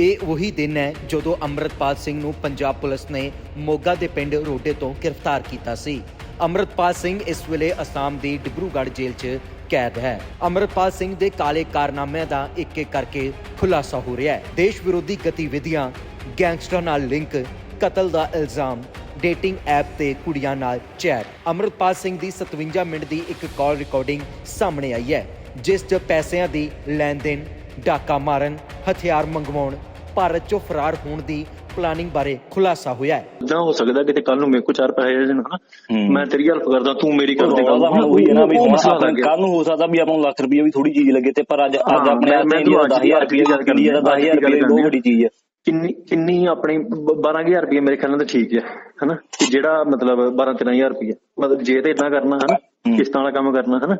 ਇਹ ਉਹੀ ਦਿਨ ਹੈ ਜਦੋਂ ਅੰਮ੍ਰਿਤਪਾਲ ਸਿੰਘ ਨੂੰ ਪੰਜਾਬ ਪੁਲਿਸ ਨੇ ਮੋਗਾ ਦੇ ਪਿੰਡ ਰੋਡੇ ਤੋਂ ਗ੍ਰਿਫਤਾਰ ਕੀਤਾ ਸੀ। ਅੰਮ੍ਰਿਤਪਾਲ ਸਿੰਘ ਇਸ ਵੇਲੇ ਅਸਾਮ ਦੀ ਡਿਬਰੂਗੜ੍ਹ ਜੇਲ੍ਹ 'ਚ ਕੈਦ ਹੈ। ਅੰਮ੍ਰਿਤਪਾਲ ਸਿੰਘ ਦੇ ਕਾਲੇ ਕਾਰਨਾਮਿਆਂ ਦਾ ਇੱਕ ਇੱਕ ਕਰਕੇ ਖੁਲਾਸਾ ਹੋ ਰਿਹਾ ਹੈ। ਦੇਸ਼ ਵਿਰੋਧੀ ਗਤੀਵਿਧੀਆਂ, ਗੈਂਗਸਟਰਾਂ ਨਾਲ ਲਿੰਕ, ਕਤਲ ਦਾ ਇਲਜ਼ਾਮ, ਡੇਟਿੰਗ ਐਪ ਤੇ ਕੁੜੀਆਂ ਨਾਲ ਚੈਟ। ਅੰਮ੍ਰਿਤਪਾਲ ਸਿੰਘ ਦੀ 57 ਮਿੰਟ ਦੀ ਇੱਕ ਕਾਲ ਰਿਕਾਰਡਿੰਗ ਸਾਹਮਣੇ ਆਈ ਹੈ, ਜਿਸ 'ਚ ਪੈਸਿਆਂ ਦੀ ਲੈਣ ਦੇਣ ਡਾਕਾ ਮਾਰਨ, ਹਥਿਆਰ ਮੰਗਵਾਉਣ ਭਾਰਤ 'ਚੋਂ ਫਰਾਰ ਹੋਣ ਦੀ ਪਲਾਨਿੰਗ ਬਾਰੇ ਖੁਲਾਸਾ ਹੋਇਆ ਹੈ। ਇਦਾਂ ਹੋ ਸਕਦਾ ਕਿਤੇ ਕੱਲ ਨੂੰ ਮੇਰੇ ਕੋਲ ਚਾਰ ਪੈਸੇ ਆ ਜਾਣ ਹਨਾ? ਹੂੰ। ਮੈਂ ਤੇਰੀ ਹੈਲਪ ਕਰਦਾ ਤੂੰ ਮੇਰੀ ਕਰ ਦੇ ਤਾਂ ਹੁਣ ਉਹੀ ਹੈ ਨਾ ਵੀ ਹੁਣ ਮਸਲਾ ਆਪਣੇ ਲੱਗ ਗਿਆ। ਕੱਲ ਨੂੰ ਹੋ ਸਕਦਾ ਵੀ ਆਪਾਂ ਨੂੰ ਲੱਖ ਰੁਪਏ ਵੀ ਥੋੜੀ ਚੀਜ਼ ਲੱਗੇ ਤੇ ਪਰ ਅੱਜ ਅੱਜ ਆਪਣੇ ਦਾ ਤੁਹਾਨੂੰ 10000 ਰੁਪਏ ਗੱਲ ਇੰਡੀਆ ਦਾ ਕਰਨੀ 10000 ਰੁਪਏ ਬਹੁਤ ਵੱਡੀ ਚੀਜ਼ ਹੈ। ਕਿੰਨੀ ਕਿੰਨੀ ਆਪਣੀ 12000 ਰੁਪਏ ਮੇਰੇ ਖਿਆਲ ਨਾਲ ਤਾਂ ਠੀਕ ਹੈ ਹਨਾ? ਕਿ ਜਿਹੜਾ ਮਤਲਬ 12 13000 ਰੁਪਏ ਮਤਲਬ ਜੇ ਤੇ ਇਦਾਂ ਕਰਨਾ ਹਨਾ। ਕਿਸ਼ਤਾਂ ਵਾਲਾ ਕੰਮ ਕਰਨਾ ਹਨਾ?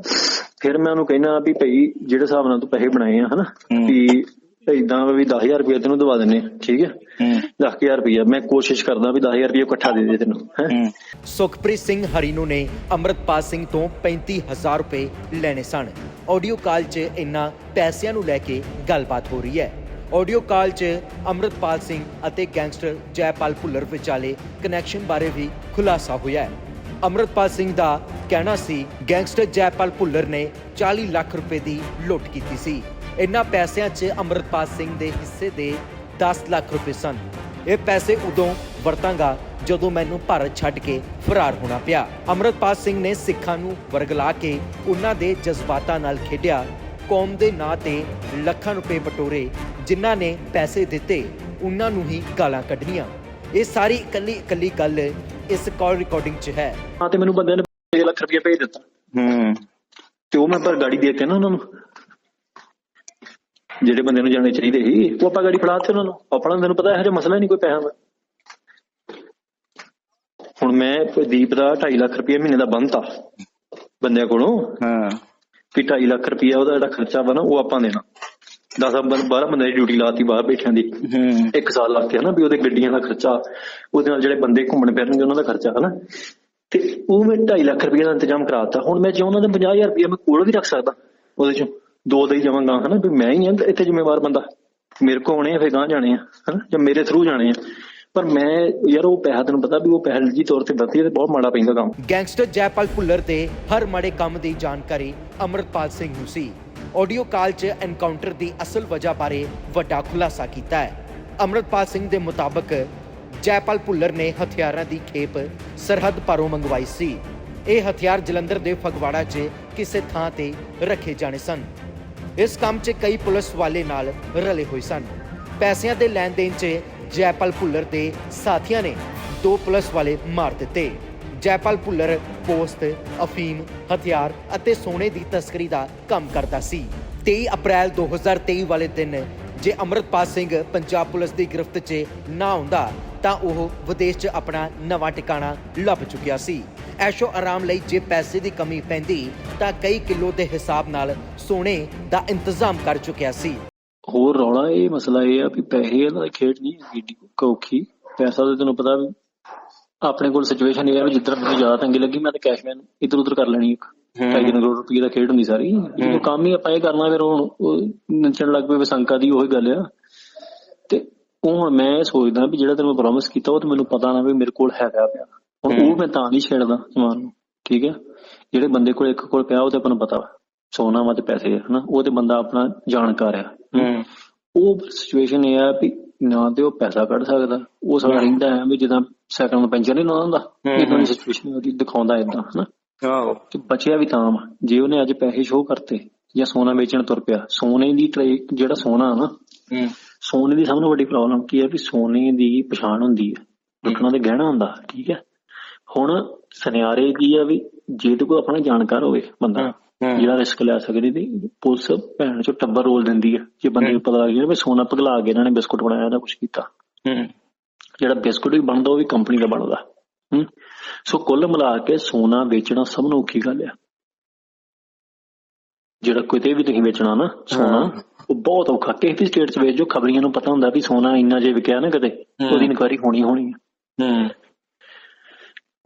ਫਿਰ ਮੈਂ ਉਹਨੂੰ ਕਹਿਣਾ ਵੀ ਭਈ ਜਿਹੜੇ ਹਿਸਾਬ ਨਾਲ ਤੂੰ ਪੈਸੇ ਬਣਾਏ ਆ ਹਨਾ? ਹੂੰ। ਵੀ ਇਦਾਂ ਵੀ 10000 ਰੁਪਏ ਤੈਨੂੰ ਦਵਾ ਦਿੰਨੇ ਠੀਕ ਹੈ। ਹੂੰ 10000 ਰੁਪਏ ਮੈਂ ਕੋਸ਼ਿਸ਼ ਕਰਦਾ ਵੀ 10000 ਰੁਪਏ ਇਕੱਠਾ ਦੇ ਦੇ ਤੈਨੂੰ ਸੁਖਪ੍ਰੀਤ ਸਿੰਘ ਹਰੀਨੋ ਨੇ ਅੰਮ੍ਰਿਤਪਾਲ ਸਿੰਘ ਤੋਂ 35000 ਰੁਪਏ ਲੈਣੇ ਸਨ। ਆਡੀਓ ਕਾਲ 'ਚ ਇਨ੍ਹਾਂ ਪੈਸਿਆਂ ਨੂੰ ਲੈ ਕੇ ਗੱਲਬਾਤ ਹੋ ਰਹੀ ਹੈ। ਆਡੀਓ ਕਾਲ 'ਚ ਅੰਮ੍ਰਿਤਪਾਲ ਸਿੰਘ ਅਤੇ ਗੈਂਗਸਟਰ ਜੈਪਾਲ ਭੁੱਲਰ ਵਿਚਾਲੇ ਕਨੈਕਸ਼ਨ ਬਾਰੇ ਵੀ ਖੁਲਾਸਾ ਹੋਇਆ ਹੈ। ਅੰਮ੍ਰਿਤਪਾਲ ਸਿੰਘ ਦਾ ਕਹਿਣਾ ਸੀ ਗੈਂਗਸਟਰ ਜੈਪਾਲ ਭੁੱਲਰ ਨੇ 40 ਲੱਖ ਰੁਪਏ ਦੀ ਲੁੱਟ ਕੀਤੀ ਸੀ। ਇਨ੍ਹਾਂ ਪੈਸਿਆਂ 'ਚ ਅੰਮ੍ਰਿਤਪਾਲ ਸਿੰਘ ਦੇ ਹਿੱਸੇ ਦੇ 10 ਲੱਖ ਰੁਪਏ ਸਨ। ਇਹ ਪੈਸੇ ਉਦੋਂ ਵਰਤਾਂਗਾ ਜਦੋਂ ਮੈਨੂੰ ਭਾਰਤ ਛੱਡ ਕੇ ਫਰਾਰ ਹੋਣਾ ਪਿਆ। ਅੰਮ੍ਰਿਤਪਾਲ ਸਿੰਘ ਨੇ ਸਿੱਖਾਂ ਨੂੰ ਵਰਗਲਾ ਕੇ ਉਹਨਾਂ ਦੇ ਜਜ਼ਬਾਤਾਂ ਨਾਲ ਖੇਡਿਆ। ਕੌਮ ਦੇ ਨਾਂ ਤੇ ਲੱਖਾਂ ਰੁਪਏ ਬਟੋਰੇ ਜਿਨ੍ਹਾਂ ਨੇ ਪੈਸੇ ਦਿੱਤੇ ਉਹਨਾਂ ਨੂੰ ਹੀ ਗਾਲਾਂ ਕੱਢਣੀਆਂ। ਇਹ ਸਾਰੀ ਇਕੱਲੀ ਇਕੱਲੀ ਗੱਲ ਇਸ ਕਾਲ ਰਿਕਾਰਡਿੰਗ 'ਚ ਹੈ। ਹਾਂ ਤੇ ਮੈਨੂੰ ਬੰਦੇ ਨੇ 6 ਲੱਖ ਰੁਪਏ ਭੇਜ ਦਿੱਤਾ। ਹੂੰ। ਤੇ ਉਹ ਮੈਂ ਪਰ ਗਾੜੀ ਦੇ ਕੇ ਨਾ ਉਹਨਾਂ ਨੂੰ ਜਿਹੜੇ ਬੰਦੇ ਨੂੰ ਜਾਣੇ ਚਾਹੀਦੇ ਸੀ ਉਹ ਆਪਾਂ ਗਾੜੀ ਫੜਾ ਤੇ ਉਹਨਾਂ ਨੂੰ। ਆਪਣਾ ਤੈਨੂੰ ਪਤਾ ਇਹੋ ਜਿਹਾ ਮਸਲਾ ਨਹੀਂ ਕੋਈ ਪੈਸਾ ਦਾ ਹੁਣ ਮੈਂ ਦੀਪ ਦਾ 2.5 ਲੱਖ ਰੁਪਏ ਮਹੀਨੇ ਦਾ ਬੰਨਤਾ ਬੰਦਿਆਂ ਕੋਲੋਂ ਹਾਂ। ਵੀ 2.5 ਲੱਖ ਰੁਪਏ ਉਹਦਾ ਜਿਹੜਾ ਖਰਚਾ ਵਾ ਨਾ ਉਹ ਆਪਾਂ ਦੇਣਾ। 10 12 ਬੰਦੇ ਦੀ ਡਿਊਟੀ ਲਾਤੀ ਬਾਹਰ ਬੈਠਿਆਂ ਦੀ। ਇੱਕ ਸਾਲ ਲੱਗ ਗਿਆ ਨਾ ਵੀ ਉਹਦੇ ਗੱਡੀਆਂ ਦਾ ਖਰਚਾ ਉਹਦੇ ਨਾਲ ਜਿਹੜੇ ਬੰਦੇ ਘੁੰਮਣ ਫਿਰਨਗੇ ਉਹਨਾਂ ਦਾ ਖਰਚਾ ਹਨਾ? ਤੇ ਉਹ ਮੈਂ 2.5 ਲੱਖ ਰੁਪਏ ਦਾ ਇੰਤਜ਼ਾਮ ਕਰਾਤਾ ਹੁਣ ਮੈਂ ਚਾਹੁੰਦਾ ਤਾਂ 50000 ਰੁਪਏ ਮੈਂ ਕੋਲ ਵੀ ਰੱਖ ਸਕਦਾ ਉਹਦੇ ਚੋਂ। ਦੋ ਦੇ ਜਾਵਾਂਗਾ ਹਨਾ, ਵੀ ਮੈਂ ਹੀ ਆ ਇੱਥੇ ਜ਼ਿੰਮੇਵਾਰ ਬੰਦਾ। ਮੇਰੇ ਕੋ ਆਉਣੇ ਆ, ਫੇਰ ਗਾਂ ਜਾਣੇ ਆ, ਹਨਾ, ਜਾਂ ਮੇਰੇ ਥਰੂ ਜਾਣੇ ਆ। ਪਰ ਮੈਂ, ਯਾਰ, ਉਹ ਪੈਸਾ ਤੈਨੂੰ ਪਤਾ ਵੀ ਉਹ ਪੈਸਾ ਜੀ ਤੌਰ ਤੇ ਵਰਤੀ ਤੇ ਬਹੁਤ ਮਾੜਾ ਪੈਂਦਾ ਕੰਮ। ਗੈਂਗਸਟਰ ਜੈਪਾਲ ਭੁੱਲਰ ਦੇ ਹਰ ਮਾੜੇ ਕੰਮ ਦੀ ਜਾਣਕਾਰੀ ਅੰਮ੍ਰਿਤਪਾਲ ਸਿੰਘ ਨੂੰ ਸੀ। ਆਡੀਓ ਕਾਲ 'ਚ ਐਨਕਾਊਂਟਰ ਦੀ ਅਸਲ ਵਜ੍ਹਾ ਬਾਰੇ ਵੱਡਾ ਖੁਲਾਸਾ ਕੀਤਾ ਹੈ। ਅੰਮ੍ਰਿਤਪਾਲ ਸਿੰਘ ਦੇ ਮੁਤਾਬਕ, ਜੈਪਾਲ ਭੁੱਲਰ ਨੇ ਹਥਿਆਰਾਂ ਦੀ ਖੇਪ ਸਰਹੱਦ ਪਾਰੋਂ ਮੰਗਵਾਈ ਸੀ। ਇਹ ਹਥਿਆਰ ਜਲੰਧਰ ਦੇ ਫਗਵਾੜਾ 'ਚ ਕਿਸੇ ਥਾਂ ਤੇ ਰੱਖੇ ਜਾਣੇ ਸਨ। ਇਸ ਕੰਮ 'ਚ ਕਈ ਪੁਲਿਸ ਵਾਲੇ ਨਾਲ ਰਲੇ ਹੋਏ ਸਨ। ਪੈਸਿਆਂ ਦੇ ਲੈਣ ਦੇਣ 'ਚ ਜੈਪਾਲ ਭੁੱਲਰ ਦੇ ਸਾਥੀਆਂ ਨੇ ਦੋ ਪੁਲਿਸ ਵਾਲੇ ਮਾਰ ਦਿੱਤੇ। ਜੈਪਾਲ ਭੁੱਲਰ ਪੋਸਟ ਅਫੀਮ, ਹਥਿਆਰ ਅਤੇ ਸੋਨੇ ਦੀ ਤਸਕਰੀ ਦਾ ਕੰਮ ਕਰਦਾ ਸੀ। 23 ਅਪ੍ਰੈਲ 2023 ਵਾਲੇ ਦਿਨ ਜੇ ਅਮਰਤਪਾਲ ਸਿੰਘ ਪੰਜਾਬ ਪੁਲਿਸ ਦੀ ਗ੍ਰਿਫਤ 'ਚ ਨਾ ਹੁੰਦਾ ਤਾਂ ਉਹ ਵਿਦੇਸ਼ 'ਚ ਆਪਣਾ ਨਵਾਂ ਟਿਕਾਣਾ ਲੱਭ ਚੁੱਕਿਆ ਸੀ। ਐਸ਼ੋ ਆਰਾਮ ਲਈ ਜੇ ਪੈਸੇ ਦੀ ਕਮੀ ਪੈਂਦੀ ਤਾਂ ਕਈ ਕਿਲੋ ਦੇ ਹਿਸਾਬ ਨਾਲ ਸੋਨੇ ਦਾ ਇੰਤਜ਼ਾਮ ਕਰ ਚੁੱਕਿਆ ਸੀ। ਹੋਰ ਰੌਲਾ ਇਹ ਮਸਲਾ ਇਹ ਆ ਵੀ ਪੈਸੇ ਇਹਨਾਂ ਦੀ ਖੇਡ ਨਹੀਂ ਹੈਗੀ ਔਖੀ ਪੈਸਾ ਤਾਂ ਤੈਨੂੰ ਪਤਾ ਵੀ ਆਪਣੇ ਕੋਲ ਸਿਚੁਏਸ਼ਨ ਇਹ ਆ ਵੀ ਜਿੱਧਰ ਮੈਨੂੰ ਜ਼ਿਆਦਾ ਤੰਗੀ ਲੱਗੀ ਮੈਂ ਤਾਂ ਕੈਸ਼ਮੈਨ ਇੱਧਰ ਉੱਧਰ ਕਰ ਲੈਣੀ ਇੱਕ। ਢਾਈ ਕਰੋੜ ਰੁਪਏ ਦਾ ਖੇਡ ਹੁੰਦੀ ਸਾਰੀ। ਜਦੋਂ ਕੰਮ ਹੀ ਆਪਾਂ ਇਹ ਕਰਨਾ ਫਿਰ ਹੁਣ ਨੱਚਣ ਲੱਗ ਪਏ ਵਿਸੰਕਾ ਦੀ ਉਹੀ ਗੱਲ ਆ। ਤੇ ਉਹ ਹੁਣ ਮੈਂ ਸੋਚਦਾ ਵੀ ਜਿਹੜਾ ਤੈਨੂੰ ਮੈਂ ਪ੍ਰੋਮਿਸ ਕੀਤਾ ਉਹ ਤਾਂ ਮੈਨੂੰ ਪਤਾ ਨਾ ਵੀ ਮੇਰੇ ਕੋਲ ਹੈਗਾ ਪਿਆ। ਉਹ ਮੈਂ ਤਾਂ ਨਹੀਂ ਛੇੜਦਾ ਸਮਾਨ ਨੂੰ ਠੀਕ ਹੈ? ਜਿਹੜੇ ਬੰਦੇ ਕੋਲ ਇੱਕ ਕੋਲ ਪਿਆ ਉਹ ਤੇ ਆਪਾਂ ਨੂੰ ਪਤਾ ਵਾ। ਸੋਨਾ ਵਾ ਤੇ ਪੈਸੇ ਹਨਾ? ਉਹ ਤੇ ਬੰਦਾ ਆਪਣਾ ਜਾਣਕਾਰ ਆ। ਹੂੰ। ਉਹ ਸਿਚੁਏਸ਼ਨ ਇਹ ਆ ਵੀ ਨਾ ਤੇ ਉਹ ਪੈਸਾ ਕੱਢ ਸਕਦਾ। ਉਹ ਸਾਡਾ ਰਹਿੰਦਾ ਹੈ ਵੀ ਜਿੱਦਾਂ ਸਾਈਕਲ ਨੂੰ ਪੈਂਚਰ ਨਹੀਂ ਲਾਉਂਦਾ ਹੂੰ, ਇਹ ਹੂੰ। ਸਿਚੁਏਸ਼ਨ ਉਹਦੀ ਦਿਖਾਉਂਦਾ ਇਦਾਂ ਹਨਾ? ਆਹੋ। ਤੇ ਬਚਿਆ ਵੀ ਤਾਂ ਜੇ ਉਹਨੇ ਅੱਜ ਪੈਸੇ ਸ਼ੋਅ ਕਰਤੇ ਜਾਂ ਸੋਨਾ ਵੇਚਣ ਤੁਰ ਪਿਆ ਸੋਨੇ ਦੀ ਜਿਹੜਾ ਸੋਨਾ ਆ ਨਾ ਹੂੰ। ਸੋਨੇ ਦੀ ਸਭ ਤੋਂ ਵੱਡੀ ਪ੍ਰੋਬਲਮ ਕੀ ਹੈ ਵੀ ਸੋਨੇ ਦੀ ਪਛਾਣ ਹੁੰਦੀ ਹੈ। ਲੁੱਟਣਾ ਤੇ ਗਹਿਣਾ ਹੁੰਦਾ ਠੀਕ ਹੈ? ਹੁਣ ਸੁਨਿਆਰੇ ਕੀ ਆ ਵੀ ਜੇ ਤੇ ਕੋਈ ਆਪਣਾ ਜਾਣਕਾਰ ਹੋਵੇ ਬੰਦਾ। ਜਿਹੜਾ ਰਿਸਕ ਲੈ ਸਕਦੀ ਤੇ ਪੁਲਿਸ ਭੈਣ ਚੋਂ ਟੱਬਰ ਰੋਲ ਦਿੰਦੀ ਹੈ ਜੇ ਬੰਦੇ ਨੂੰ ਪਤਾ ਲੱਗ ਗਿਆ ਵੀ ਸੋਨਾ ਪਗਲਾ ਕੇ ਇਹਨਾਂ ਨੇ ਬਿਸਕੁਟ ਬਣਾਇਆ ਜਾਂ ਕੁਝ ਕੀਤਾ। ਹੂੰ। ਜਿਹੜਾ ਬਿਸਕੁਟ ਵੀ ਬਣਦਾ ਉਹ ਵੀ ਕੰਪਨੀ ਦਾ ਬਣਦਾ। ਹੂੰ। ਸੋ ਕੁੱਲ ਮਿਲਾ ਕੇ ਸੋਨਾ ਵੇਚਣਾ ਸਭ ਨੂੰ ਔਖੀ ਗੱਲ ਆ। ਜਿਹੜਾ ਕਿਤੇ ਵੀ ਤੁਸੀਂ ਵੇਚਣਾ ਨਾ ਸੋਨਾ। ਉਹ ਬਹੁਤ ਔਖਾ। ਕਿਸੇ ਵੀ ਸਟੇਟ 'ਚ ਵੇਚ ਜੋ ਖਬਰੀਆਂ ਨੂੰ ਪਤਾ ਹੁੰਦਾ ਵੀ ਸੋਨਾ ਇੰਨਾ ਜੇ ਵਿਕਿਆ ਨਾ ਕਦੇ। ਉਹਦੀ ਇਨਕੁਆਇਰੀ ਹੋਣੀ ਹੋਣੀ ਆ। ਹੂੰ।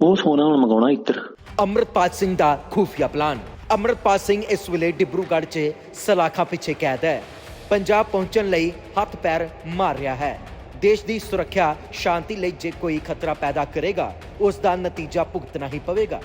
ਉਹ ਸੋਨਾ ਹੁਣ ਮੰਗਾਉਣਾ ਇੱਧਰ। ਅੰਮ੍ਰਿਤਪਾਲ ਸਿੰਘ ਦਾ ਖੂਫੀਆ ਪਲਾਨ। ਅੰਮ੍ਰਿਤਪਾਲ ਸਿੰਘ ਇਸ ਵੇਲੇ ਡਿਬਰੂਗੜ੍ਹ 'ਚ ਸਲਾਖਾਂ ਪਿੱਛੇ ਕੈਦ ਹੈ। ਪੰਜਾਬ ਪਹੁੰਚਣ ਲਈ ਹੱਥ ਪੈਰ ਮਾਰ ਰਿਹਾ ਹੈ। ਦੇਸ਼ ਦੀ ਸੁਰੱਖਿਆ, ਸ਼ਾਂਤੀ ਲਈ ਜੇ ਕੋਈ ਖਤਰਾ ਪੈਦਾ ਕਰੇਗਾ, ਉਸ ਦਾ ਨਤੀਜਾ ਭੁਗਤਣਾ ਹੀ ਪਵੇਗਾ।